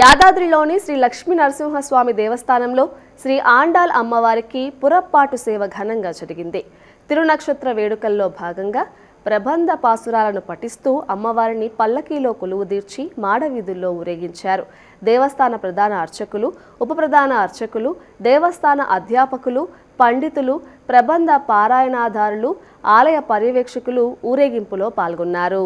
యాదాద్రిలోని శ్రీ లక్ష్మీ నరసింహస్వామి దేవస్థానంలో శ్రీ ఆండాల్ అమ్మవారికి పురప్పాటు సేవ ఘనంగా జరిగింది. తిరునక్షత్ర వేడుకల్లో భాగంగా ప్రబంధ పాసురాలను పఠిస్తూ అమ్మవారిని పల్లకీలో కొలువుదీర్చి మాడవీధుల్లో ఊరేగించారు. దేవస్థాన ప్రధాన అర్చకులు ఉప ప్రధాన అర్చకులు దేవస్థాన అధ్యాపకులు పండితులు ప్రబంధ పారాయణాధారులు ఆలయ పర్యవేక్షకులు ఊరేగింపులో పాల్గొన్నారు.